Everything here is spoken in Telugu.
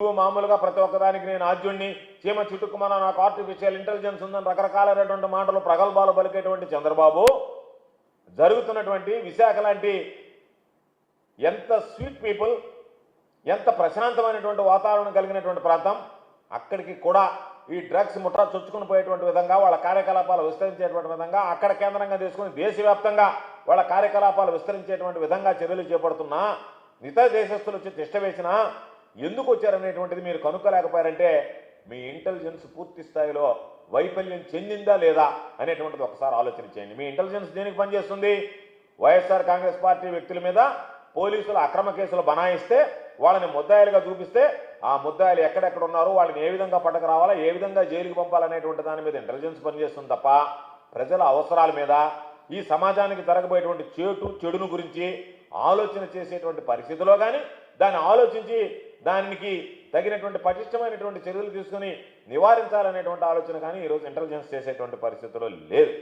మామూలుగా ప్రతి ఒక్కదానికి నేను ఆద్యుణ్ణి. చీమ చిటుక్కుమన నాకు ఆర్టిఫిషియల్ ఇంటెలిజెన్స్ ఉందని రకరకాలైనటువంటి మాటలు ప్రగల్భాలు పలికేటువంటి చంద్రబాబు జరుగుతున్నటువంటి విశాఖ లాంటి ఎంత స్వీట్ పీపుల్ ఎంత ప్రశాంతమైనటువంటి వాతావరణం కలిగినటువంటి ప్రాంతం అక్కడికి కూడా ఈ డ్రగ్స్ ముఠా చొచ్చుకుని పోయేటువంటి విధంగా వాళ్ళ కార్యకలాపాలు విస్తరించేటువంటి విధంగా అక్కడ కేంద్రంగా తీసుకుని దేశవ్యాప్తంగా వాళ్ళ కార్యకలాపాలు విస్తరించేటువంటి విధంగా చర్యలు చేపడుతున్నా ఇతర దేశస్తులు వచ్చి తిష్ట వేసినా ఎందుకు వచ్చారనేటువంటిది మీరు కనుక్కోలేకపోయారంటే మీ ఇంటెలిజెన్స్ పూర్తి స్థాయిలో వైఫల్యం చెందిందా లేదా అనేటువంటిది ఒకసారి ఆలోచన చేయండి. మీ ఇంటెలిజెన్స్ దేనికి పనిచేస్తుంది? వైఎస్ఆర్ కాంగ్రెస్ పార్టీ వ్యక్తుల మీద పోలీసులు అక్రమ కేసులు బనాయిస్తే వాళ్ళని ముద్దాయిలుగా చూపిస్తే ఆ ముద్దాయిలు ఎక్కడెక్కడ ఉన్నారో వాళ్ళని ఏ విధంగా పట్టకు రావాలా ఏ విధంగా జైలుకి పంపాలనేటువంటి దాని మీద ఇంటెలిజెన్స్ పనిచేస్తుంది తప్ప ప్రజల అవసరాల మీద ఈ సమాజానికి జరగబోయేటువంటి చేటు చెడును గురించి ఆలోచన చేసేటువంటి పరిస్థితిలో కానీ దాన్ని ఆలోచించి దానికి తగినటువంటి పటిష్టమైనటువంటి చర్యలు తీసుకుని నివారించాలనేటువంటి ఆలోచన కానీ ఈరోజు ఇంటెలిజెన్స్ చేసేటువంటి పరిస్థితిలో లేదు.